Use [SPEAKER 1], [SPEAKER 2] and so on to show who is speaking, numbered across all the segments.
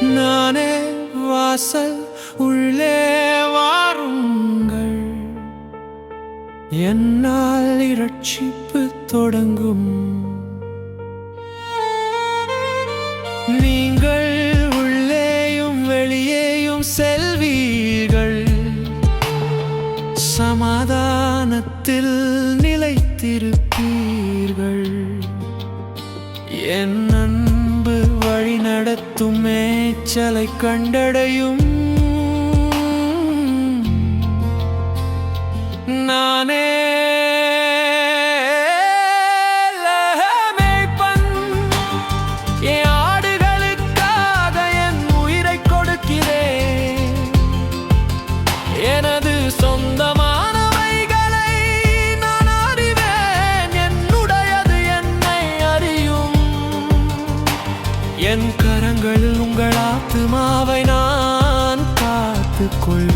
[SPEAKER 1] நானே வாசல் உள்ளே வாருங்கள். என்னால் இரட்சிப்பு தொடங்கும். நீங்கள் உள்ளேயும் வெளியேயும் செல்வீர்கள். சமாதானத்தில் நிலைத்திருப்பீர்கள். என்ன அனைத்தும் மேச்சலை கண்டடையும். நானே என் ஆத்துமாவை நான் பார்த்து கொள்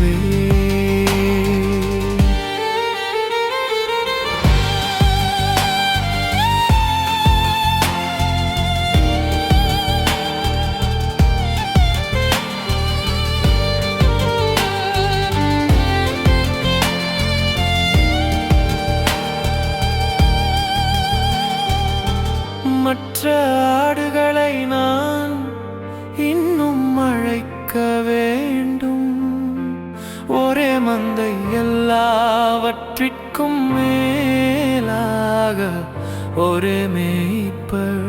[SPEAKER 1] எல்லாவற்றிற்கும் மேலாக ஒரு மேய்ப்பர்.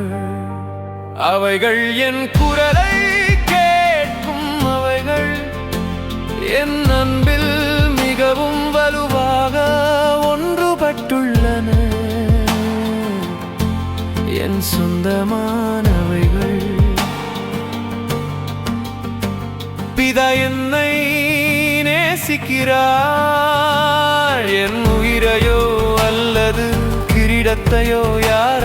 [SPEAKER 1] அவைகள் என் குரலை கேட்கும் அவைகள் என் அன்பில் மிகவும் வலுவாக ஒன்றுபட்டுள்ளன. என் சொந்தமானவைகள் பிதா என்னை நேசிக்கிறார். என் உயிரையோ அல்லது கிரீடத்தையோ யார்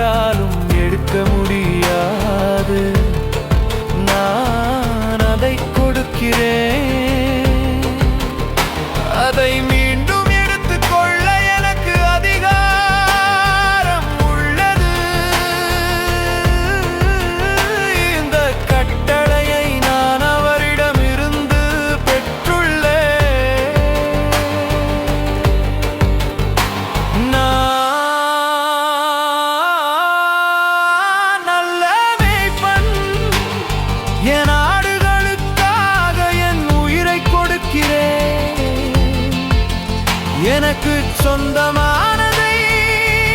[SPEAKER 1] எனக்கு சொந்தமானதை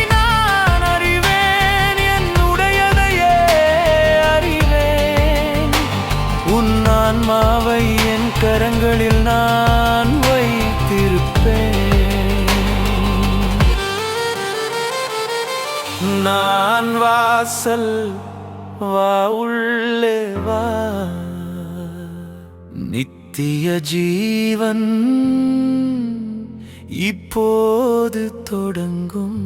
[SPEAKER 1] நான் அறிவேன். என்னுடையதையே அறிவேன். உன் ஆன்மாவை என் கரங்களில் நான் வைத்திருப்பேன். நான் வாசல் வா உள்ளே வா. நித்திய ஜீவன். இப்போது தொடங்கும்